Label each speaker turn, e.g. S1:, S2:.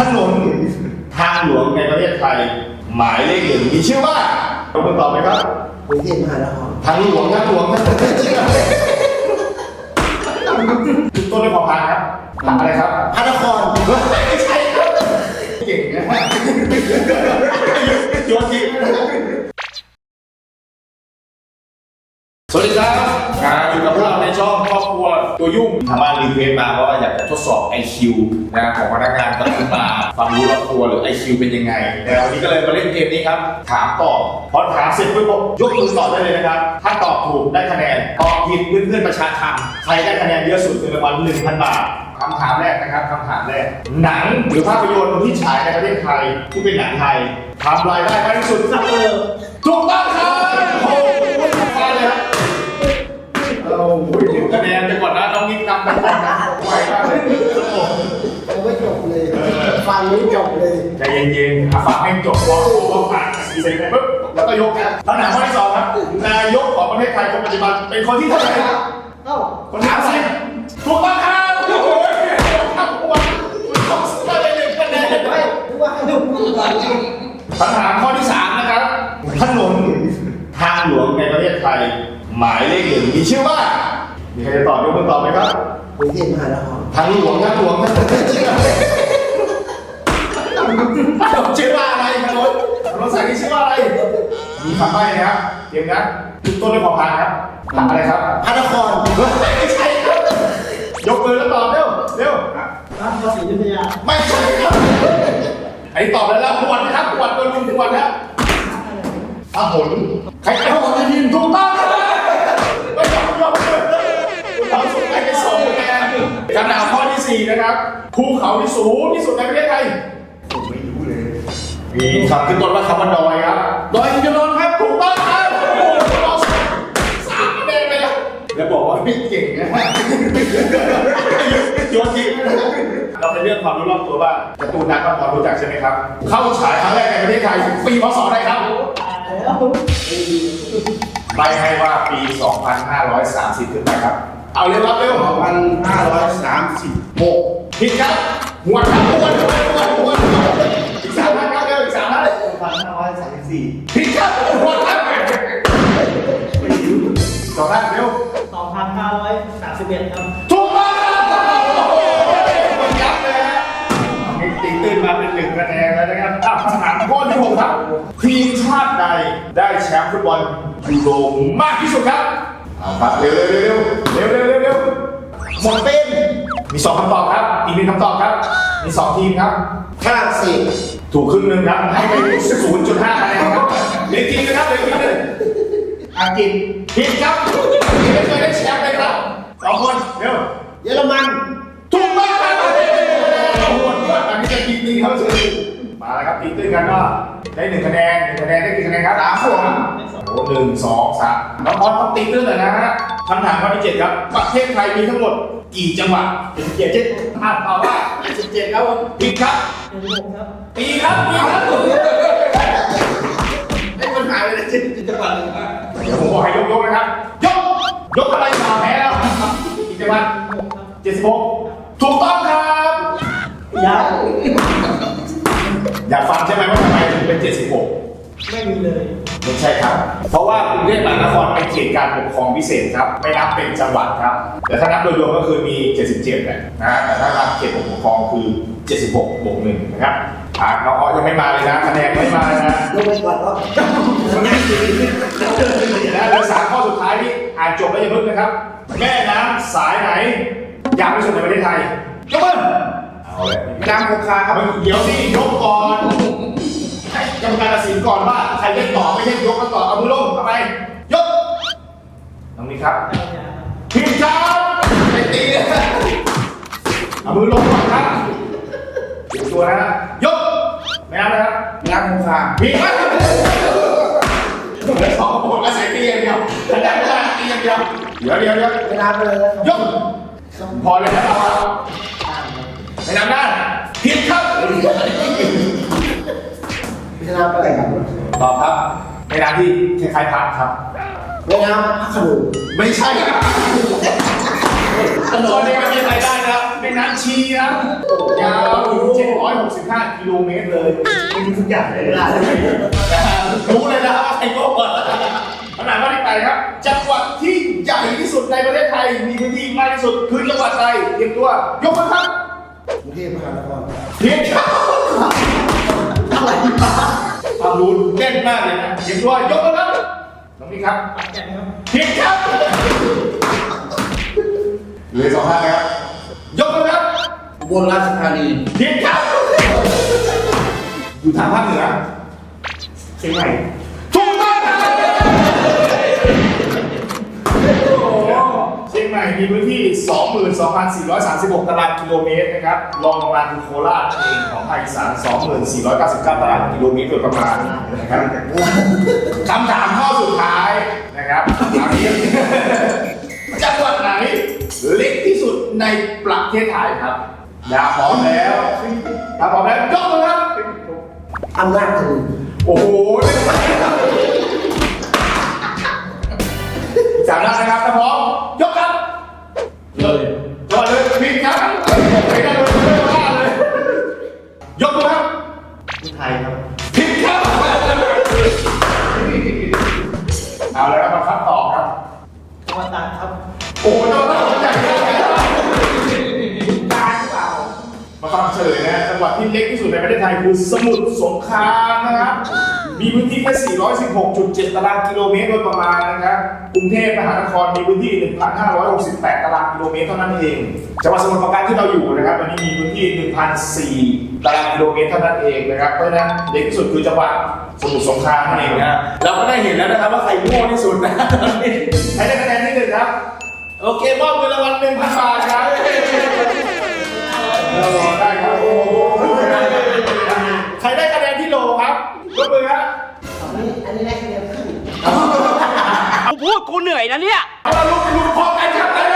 S1: ถนนทางหลวงในประเทศไทย หมายเลขหนึ่งมีชื่อว่าเราคุณตอบไหมครับ
S2: กรุงเทพมหานคร
S1: ทางหลวงทางหลวงทางหลวงชื่ออะไรต้นด้วยพอพานครับอะไรครับ
S2: พระนคร
S1: ตัวยุ่งทางบ้านรีเควสมาเพราะว่าอยากจะทดสอบ IQ นะของพนักงานกับคุณมาความรู้รอบตัวหรือ IQ เป็นยังไงแต่วันนี้ก็เลยมาเล่นเกมนี้ครับ ถามตอบพอถามเสร็จปุ๊บยกมือตอบได้เลยนะครับ ถ้าตอบถูกได้คะแนนตอบผิดเพื่อนๆประชาทันใครได้คะแนนเยอะสุดคือรางวัล1,000 บาทคำถามแรกนะครับคำถามแรก หนังหรือภาพยนตร์ที่ฉายในประเทศไทยที่เป็นหนังไทยทำรายได้มากที่สุดสักเออถูกต้องครับโอ้โหมาเลยครับเอาโอ้ยถึงคะแนนไปก่อน นะน้องนิกนำไปก่อนนะไวมากเลยโอ้โห
S2: ยังไม่จบเลยฟังไม่จบเลย
S1: ใจเย็นๆอะฟังให้จบพอพอผ่านสี่เซนไปปุ๊บแล้วก็ยกนะคำถามข้อที่สองครับ นายกของประเทศไทยคนปัจจุบันเป็นคนที่เท่าไหร่ครับ
S2: เอ้า
S1: คนถามสิถูกต้องครับโอ้โหครับวันต้องได้ไปหนึ่งคะแนน
S2: ไม่รู้ว่าให้ดูก่อน
S1: คำถามข้อที่สามนะครับถนนทางหลวงในประเทศไทย หมายเลขหนึ่งมีชื่อว่ามีใครจะตอบยกมือตอบไหมครับ
S2: กรุงเทพมหานคร
S1: ทางหลวงทางหลวงทางหลวงชื่ออะไรชื่อว่าอะไรถนนถนนสายนี้ชื่อว่าอะไร มีคำใบ้นะครับเตรียมนะขึ้นต้นด้วยพอพานครับอะไรครับ
S2: พระนคร
S1: ไม่ใช่ครับยกมือแล้วตอบเร็วเร็ว
S2: พระนครศรีอยุธยา
S1: ไม่ใช่ครับไอ้ตอบแล้วแล้วปวดนะครับปวดตัวลุงปวดนะอาหนใคร ครับภูเขาที่สูงที่สุดในประเทศไทยผมไม่รู้เลย มีคำขึ้นต้นว่าคำว่าดอยครับ ดอยอินทนนท์ครับถูกต้องครับโอ้โหเราสามคะแนนไปแล้วแล้วบอกว่าไม่เก่งนะโยนทิ้งเราเป็นเรื่องความรู้รอบตัวบ้างการ์ตูนนักก็พอรู้จักใช่ไหมครับ เข้าฉายครั้งแรกในประเทศไทยปีพศใดครับ
S2: แล้ว
S1: ใบให้ว่าปี 2530 ขึ้นไปครับ เอาเร็วครับเร็ว
S3: พันห้าร้อยสามสิบ
S1: หกผิดครับหัวดครับหัวดหัวดหัวดหัวดอีกสามท่านครับเร็วอีกสามท่าน
S3: พันห้าร้อยสามสิบสี่
S1: ผิดครับหัวดครับสองท่านเร็ว
S2: สองพันห้าร้อยสามสิบเอ็ดครับ
S1: ถูกต้องครับโอ้โหมันยับเลยฮะมีตีตื้นมาเป็นหนึ่งคะแนนแล้วนะครับอะคำถามข้อที่หกครับ ทีมชาติใดได้แชมป์ฟุตบอลยูโรมากที่สุดครับ เอาครับเร็วเร็วเร็วเร็วเร็วเร็วเร็วหมดเป็นมีสองคำตอบครับ อีกหนึ่งคำตอบครับ มีสองทีมครับ
S2: ฝรั่งเศส
S1: ถูกครึ่งหนึ่งครับ ให้ไป0.5คะแนนครับเหลือทีมนะครับเหลือทีมหนึ่งอังกฤษผิดครับที่ไม่เคยได้แชมป์เลยครับสองคนเร็ว
S2: เยอรมัน
S1: ถูกต้องครับโอ้โหด้วยอันนี้จะตีตีเขาเฉยมาแล้วครับตีตื้นกันก็ได้หนึ่งคะแนนหนึ่งคะแนนได้กี่คะแนนครับสามส่วนโอ้ หนึ่งสองสามน้องบอลต้องตีตื้นหน่อยนะฮะคำถามข้อที่เจ็ดครับ ประเทศไทยมีทั้งหมดกี่จังหวัดเจ็ดเจ็ดเจ็ดอ่านตอบว่าเจ็ดเจ็ดครับผมผิดครับ
S2: เป็นหกครับ
S1: ปีครับปีครับ
S3: ไอ้ปัญหาเลยที่จังหวัดหนึ่งอะ
S1: เดี๋ยวผมบอกให้ยกยกนะครับ ยก ยกอะไรมาแพ้แล้วอีกจังหวัดเจ็ดสิบหกถูกต้องครับ
S2: ยาว
S1: อยากฟังใช่ไหมว่าทำไมถึงเป็น76
S2: ไม่มีเลย
S1: ไม่ใช่ครับ เพราะว่ากรุงเทพมหานครเป็นเขตการปกครองพิเศษครับ ไม่นับเป็นจังหวัดครับ แต่ถ้านับโดยรวมก็คือมี 77นะนะ แต่ถ้านับเขตปกครองคือ 76บวกหนึ่งนะครับอ่าน้องอ้อยังไม่มาเลยนะคะแนนไม่มาเลยนะ
S2: ลงไปก่อนก็
S1: นะเหลือสามข้อสุดท้ายนี่อ่านจบแล้วอย่าเพิ่งนะครับ แม่น้ำสายไหนยาวที่สุดในประเทศไทยยกมือเอาเลย
S3: น้ำคงคาครับ
S1: เดี๋ยวสิยกก่อนให้ กรรมการตัดสินก่อนว่าใครเล่นต่อไม่ใช่ยกแล้วต่อเอามือลงทำไมยกตรงนี้ครับผิดครับไปตีเลยเอามือลงก่อนครับเตรียมตัวนะยกไม่นับนะครับ
S3: น้ำคงคา
S1: ผิดครับเหลือสองคนอาศัยตีอย่างเดียวคะแนนไม่ได้ตีอย่างเดียวเดี๋ยวเดี๋ยวเดี๋ยว
S2: เวลาไปเลยนะครับ
S1: ยกพอเลยนะครับไม่นับได้
S2: เวลาไปเลยครับ
S1: ตอบครับในนามที่คล้ายๆพักครับ
S2: เวลาพักขนม
S1: ไม่ใช่ครับ
S2: เต
S1: อนนี้ไม่มีใครได้นะครับเป็นนักชีนะยาวถึง765กิโลเมตรเลย
S3: มีทุกอย่างเลยนะ
S1: รู้เลยนะครับว่าใครโกงขนาดว่าที่ไปครับ จังหวัดที่ใหญ่ที่สุดในประเทศไทย มีพื้นที่มากที่สุดคือจังหวัดใดเตรียมตัวยกมือครับ
S2: กรุงเทพมหานคร
S1: เพียงครับ ความรู้เล่นมากเลยนะเตรียมตัวยกมือครับน้องนี่ครับเพียงครับเหลือสองท่านนะครับ ยกมือครับ
S3: อุบลราชธานี
S1: เพียงครับอยู่ทางภาคเหนือ
S3: เชียงใหม่
S1: เชียงใหม่มีพื้นที่ 22,436 ตารางกิโลเมตรนะครับรองลงมาคือโคราชเองของภาคอีสาน2499 ตารางกิโลเมตรโดยประมาณนะครับคำถามข้อสุดท้ายนะครับถามนี้จังหวัดไหนเล็กที่สุดในประเทศไทยครับดาพร้อมแล้วถ้าพร้อมแล้วยกมือครับ
S2: อำนาจเจริญ
S1: โอ้โหสามนัดนะครับถ้าพร้อมยกครับ เลยยกเลยพิงครับไปได้เลยไม่ต้องว่าเลย ยกมือครับ
S3: ที่ไทยครับ
S1: พิงครับเอาเลยครับมาครับตอบครับ
S3: จังหวัดตากครับ
S1: โอ้โหเจ้าหน้าที่ใหญ่มากเลยครับ
S3: การหรือเปล่า
S1: มาฟังเฉลยนะจังหวัดที่เล็กที่สุดในประเทศไทยคือสมุทรสงครามนะครับ มีพื้นที่แค่ 416.7 ตารางกิโลเมตรโดยประมาณนะครับ กรุงเทพมหานครมีพื้นที่ 1,568 ตารางกิโลเมตรเท่านั้นเอง จังหวัดสมุทรปราการที่เราอยู่นะครับตอนนี้มีพื้นที่ 1,004 ตารางกิโลเมตรเท่านั้นเองนะครับ เพราะฉะนั้นเล็กที่สุดคือจังหวัดสมุทรสงครามนั่นเองนะเราก็ได้เห็นแล้วนะครับว่าใครโง่ที่สุดนะตอนนี้ใครได้คะแนนที่หนึ่งครับ โอเคมอบเงินรางวัล1,000 บาทครับเออได้ครับโอ้โหใครได้คะแนนที่โลครับยกมือครับ
S2: อันนี้ได้คะแนนครึ่ง
S4: กูพูดกูเหนื่อยนะเนี่ย
S1: ลุงลุงพอกันครับ